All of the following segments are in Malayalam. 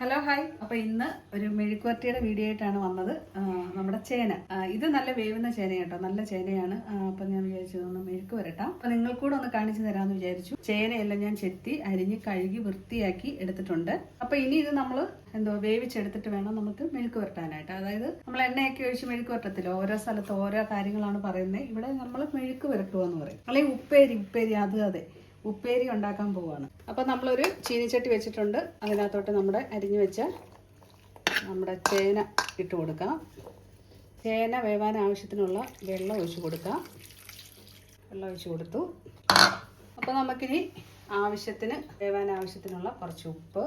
ഹലോ ഹായ് അപ്പൊ ഇന്ന് ഒരു മെഴുക്കുവരട്ടിയുടെ വീഡിയോ ആയിട്ടാണ് വന്നത്. നമ്മുടെ ചേന. ഇത് നല്ല വേവുന്ന ചേന കേട്ടോ. നല്ല ചേനയാണ്. അപ്പൊ ഞാൻ വിചാരിച്ചത് ഒന്ന് മെഴുക്ക് വരട്ടാം. അപ്പൊ നിങ്ങൾ കൂടെ ഒന്ന് കാണിച്ചു തരാമെന്ന് വിചാരിച്ചു. ചേനയെല്ലാം ഞാൻ ചെത്തി അരിഞ്ഞ് കഴുകി വൃത്തിയാക്കി എടുത്തിട്ടുണ്ട്. അപ്പൊ ഇനി ഇത് നമ്മൾ എന്തോ വേവിച്ചെടുത്തിട്ട് വേണം നമുക്ക് മെഴുക്ക് വരട്ടാനായിട്ട്. അതായത് നമ്മൾ എണ്ണയൊക്കെ ഒഴിച്ച് മെഴുക്ക് വരട്ടത്തില്ല? ഓരോ സ്ഥലത്ത് ഓരോ കാര്യങ്ങളാണ് പറയുന്നത്. ഇവിടെ നമ്മൾ മെഴുക്ക് വരട്ടുക എന്ന് പറയും. അല്ലെങ്കിൽ ഉപ്പേരി ഉപ്പേരി അത് അതെ. ഉപ്പേരി ഉണ്ടാക്കാൻ പോവാണ്. അപ്പോൾ നമ്മളൊരു ചീനിച്ചട്ടി വെച്ചിട്ടുണ്ട്. അതിനകത്തോട്ട് നമ്മുടെ അരിഞ്ഞു വെച്ച നമ്മുടെ ചേന ഇട്ട് കൊടുക്കാം. ചേന വേവാൻ ആവശ്യത്തിനുള്ള വെള്ളം ഒഴിച്ച് കൊടുക്കാം. വെള്ളം ഒഴിച്ച് കൊടുത്തു. അപ്പോൾ നമുക്കിനി ആവശ്യത്തിന് വേവാൻ ആവശ്യത്തിനുള്ള കുറച്ച് ഉപ്പ്.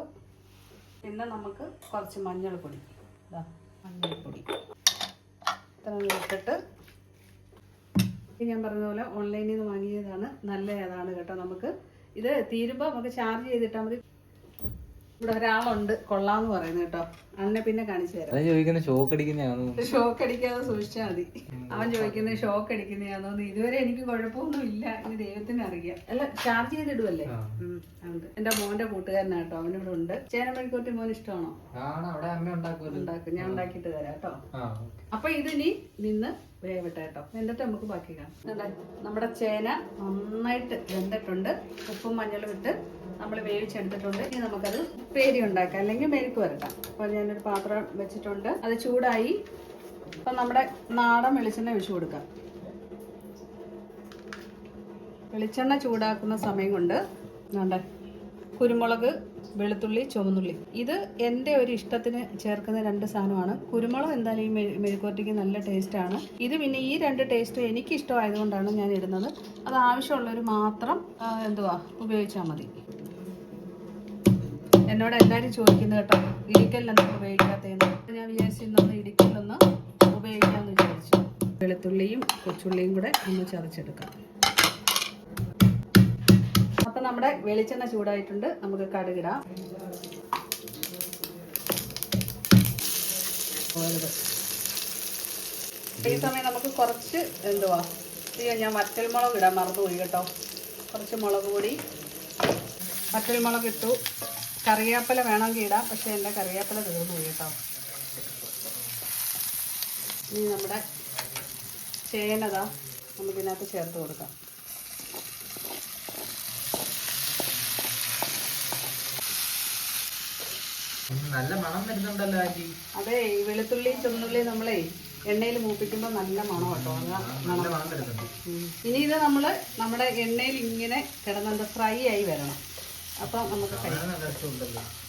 പിന്നെ നമുക്ക് കുറച്ച് മഞ്ഞൾപ്പൊടി. ഇതാ മഞ്ഞൾപ്പൊടി. ഇത്ര ഇട്ടിട്ട് ഞാൻ പറഞ്ഞതുപോലെ പോലെ ഓൺലൈനിൽ നിന്ന് വാങ്ങിയതാണ്. നല്ല ഏതാണ് കേട്ടോ നമുക്ക്. ഇത് തീരുമ്പോൾ നമുക്ക് ചാർജ് ചെയ്തിട്ടാൽ മതി. ഇവിടെ ഒരാളുണ്ട്. കൊള്ളാന്ന് പറയുന്നത് കേട്ടോ. അന്നെ പിന്നെ കാണിച്ചു തരാം. ഷോക്ക് അടിക്കുന്നതാണോ? ഷോക്ക് അടിക്കാതെ സൂക്ഷിച്ചാൽ മതി. അവൻ ചോദിക്കുന്നത് ഷോക്ക് അടിക്കുന്നതാണോ ഇതുവരെ എനിക്ക് കുഴപ്പമൊന്നും ഇല്ല ഇനി ദൈവത്തിന് അറിയാം. അല്ല ചാർജ് ചെയ്തിടുവല്ലേ? ഉണ്ട് എന്റെ മോന്റെ കൂട്ടുകാരനാ കേട്ടോ. അവനിവിടെ ഉണ്ട്. ചേനമണിക്കോട്ടി മോൻ ഇഷ്ടമാണോ? ഉണ്ടാക്കും. ഞാൻ ഉണ്ടാക്കിയിട്ട് തരാം കേട്ടോ. അപ്പൊ ഇതിനി നിന്ന് വേവട്ടെ കേട്ടോ എന്നിട്ട് നമുക്ക് ബാക്കി കാണാം? നമ്മുടെ ചേന നന്നായിട്ട് വെന്തിട്ടുണ്ട്. ഉപ്പും മഞ്ഞളും ഇട്ട് നമ്മൾ വേവിച്ചെടുത്തിട്ടുണ്ട്. ഇനി നമുക്കത് പേരി ഉണ്ടാക്കാം. അല്ലെങ്കിൽ മെഴുക്ക് വരട്ടാം അപ്പോൾ ഞാനൊരു പാത്രം വെച്ചിട്ടുണ്ട്. അത് ചൂടായി. അപ്പം നമ്മുടെ നാടൻ വെളിച്ചെണ്ണ ഒഴിച്ചു കൊടുക്കാം. വെളിച്ചെണ്ണ ചൂടാക്കുന്ന സമയം കൊണ്ട് വേണ്ട കുരുമുളക് വെളുത്തുള്ളി ചുവന്നുള്ളി. ഇത് എന്റെ ഒരു ഇഷ്ടത്തിന് ചേർക്കുന്ന രണ്ട് സാധനമാണ്. കുരുമുളക് എന്തായാലും ഈ മെഴു മെഴുക്കുവരട്ടിക്ക് നല്ല ടേസ്റ്റാണ് ഇത് പിന്നെ ഈ രണ്ട് ടേസ്റ്റും എനിക്ക് ഇഷ്ടമായതുകൊണ്ടാണ് ഞാൻ ഇടുന്നത്. അത് ആവശ്യമുള്ളവർ മാത്രം എന്തുവാ ഉപയോഗിച്ചാൽ മതി. എന്നോട് എല്ലാവരും ചോദിക്കുന്നത് കേട്ടോ ഇടിക്കലിലൊന്നും ഉപയോഗിക്കാത്തതെന്ന്. ഞാൻ വിചാരിച്ചു ഇന്നൊന്ന് ഇടിക്കലൊന്ന് ഉപയോഗിക്കാമെന്ന് വിചാരിച്ചു. വെളുത്തുള്ളിയും കൊച്ചുള്ളിയും കൂടെ ഒന്ന് ചതച്ചെടുക്കാം. നമ്മുടെ വെളിച്ചെണ്ണ ചൂടായിട്ടുണ്ട്. നമുക്ക് കടുകിടാം. ഈ സമയം നമുക്ക് കുറച്ച് എന്തുവാ? അയ്യോ ഞാൻ വറ്റൽമുളക് ഇടാൻ മറന്നുപോയി കേട്ടോ. കുറച്ച് മുളക് പൊടി. വറ്റൽമുളക് ഇട്ടു. കറിവേപ്പില വേണമെങ്കിൽ ഇടാം പക്ഷേ എന്റെ കറിവേപ്പില തീർന്നു പോയി കേട്ടോ. ഇനി നമ്മുടെ ചേനതാ നമുക്കിതിനകത്ത് ചേർത്ത് കൊടുക്കാം. നല്ല മണം വരുന്നുണ്ടല്ലോ ആന്റി. അതെ ഈ വെളുത്തുള്ളിയും ചുവന്നുള്ളിയും നമ്മളെ എണ്ണയിൽ മൂപ്പിക്കുമ്പോൾ നല്ല മണം കേട്ടോ. നല്ല മണം. വരുന്നുണ്ട്. ഇനി ഇത് നമ്മൾ നമ്മുടെ എണ്ണയിൽ ഇങ്ങനെ കിടന്നത് ഫ്രൈ ആയി വരണം. അപ്പം നമുക്ക്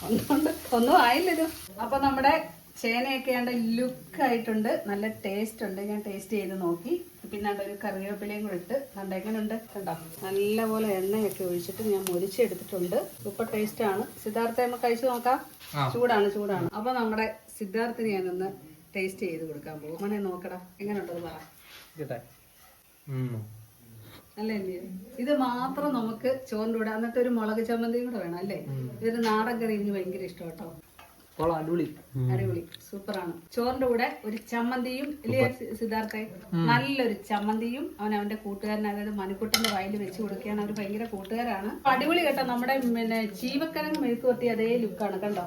ഒന്നുകൊണ്ട് ഒന്നും ആയില്ല ഇത് അപ്പൊ നമ്മുടെ ചേനയൊക്കെ ആണ്ട് ലുക്ക് ആയിട്ടുണ്ട് നല്ല ടേസ്റ്റ് ഉണ്ട് ഞാൻ ടേസ്റ്റ് ചെയ്ത് നോക്കി. പിന്നെ അവിടെ ഒരു കറിവേപ്പിലയും കൂടെ ഇട്ട് കണ്ട എങ്ങനെയുണ്ട് കണ്ടോ? നല്ലപോലെ എണ്ണയൊക്കെ ഒഴിച്ചിട്ട് ഞാൻ മുരിച്ചെടുത്തിട്ടുണ്ട്. സൂപ്പർ ടേസ്റ്റ് ആണ്. സിദ്ധാർത്ഥ നമുക്ക് കഴിച്ചു നോക്കാം. ചൂടാണ് ചൂടാണ്. അപ്പൊ നമ്മുടെ സിദ്ധാർത്ഥിന് ഞാനൊന്ന് ടേസ്റ്റ് ചെയ്ത് കൊടുക്കാൻ പോകും. അങ്ങനെ നോക്കടാ എങ്ങനെയുണ്ടത് പറ. അല്ലേ? ഇത് മാത്രം നമുക്ക് ചോറിന്റെ കൂടെ എന്നിട്ട് ഒരു മുളക് ചമ്മന്തിയും കൂടെ വേണം അല്ലേ? ഇതൊരു നാടൻ കറി എനിക്ക് ഭയങ്കര ഇഷ്ടം കേട്ടോ. കൊള്ളാം അടിപൊളി. അടിപൊളി. സൂപ്പറാണ്. ചോറിന്റെ കൂടെ ഒരു ചമ്മന്തിയും ഇല്ലേ സിദ്ധാർത്ഥെ? നല്ലൊരു ചമ്മന്തിയും അവൻ അവന്റെ കൂട്ടുകാരൻ അതായത് മണിക്കുട്ടന്റെ വയലിൽ വെച്ച് കൊടുക്കുകയാണ്. അവർ ഭയങ്കര കൂട്ടുകാരാണ്. അടിപൊളി കേട്ടോ. നമ്മുടെ പിന്നെ ചീവക്കിഴങ്ങ് മെഴുക്ക് പറ്റി അതേ ലുക്കാണ് കണ്ടോ?